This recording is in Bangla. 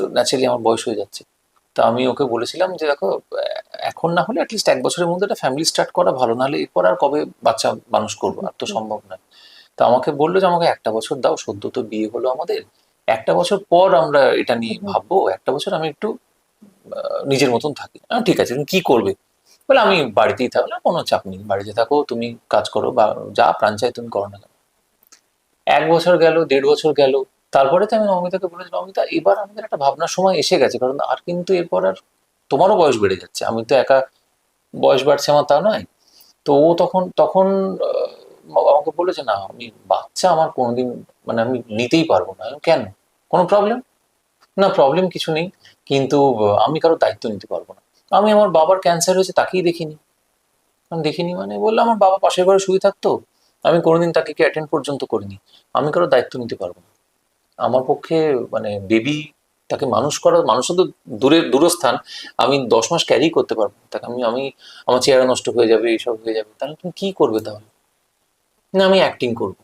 তো ন্যাচারালি আমার বয়স হয়ে যাচ্ছে। তা আমি ওকে বলেছিলাম যে দেখো এখন না হলে অ্যাটলিস্ট এক বছরের মধ্যে একটা ফ্যামিলি স্টার্ট করা ভালো নাহলে এরপর আর কবে বাচ্চা মানুষ করব? আর তো সম্ভব নয়। তা আমাকে বলল যে আমাকে একটা বছর দাও সদ্য তো বিয়ে হলো আমাদের। একটা বছর পর আমরা এটা নিয়ে ভাববো একটা বছর আমি একটু নিজের মতন থাকি। ঠিক আছে তুমি কি করবে? বলে আমি বাড়িতেই থাকব না কোনো চাপ নেই। বাড়িতে থাকো তুমি কাজ করো বা যা প্রাণ চাই তুমি করো না কেন? এক বছর গেল দেড় বছর গেল তারপরে তো আমি অমিতাকে বলেছিলাম অমিতা এবার আমাদের একটা ভাবনার সময় এসে গেছে, কারণ আর কিন্তু এরপর আর তোমারও বয়স বেড়ে যাচ্ছে। আমি তো একা বয়স বাড়ছে আমার তা নয়। তো ও তখন তখন আমাকে বলেছে, না, আমি বাচ্চা, আমার কোনোদিন মানে আমি নিতেই পারব না। কেন? কোনো প্রবলেম না প্রবলেম কিছু নেই। কিন্তু আমি কারও দায়িত্ব নিতে পারব না। আমি আমার বাবার ক্যান্সার হয়েছে, তাকেই দেখিনি। দেখিনি মানে বলল, আমার বাবা পাশের ঘরে শুয়ে থাকতো। আমি কোনোদিন তাকে কি অ্যাটেন্ড পর্যন্ত করিনি। আমি কারও দায়িত্ব নিতে পারব না। আমার পক্ষে মানে বেবি তাকে মানুষ করা মানুষও তো দূরের, দূরস্থান, আমি দশ মাস ক্যারি করতে পারব। তাকে আমি আমি, আমার চেহারা নষ্ট হয়ে যাবে, এইসব হয়ে যাবে। তাহলে তুমি কি করবে তাহলে? না, আমি অ্যাক্টিং করব।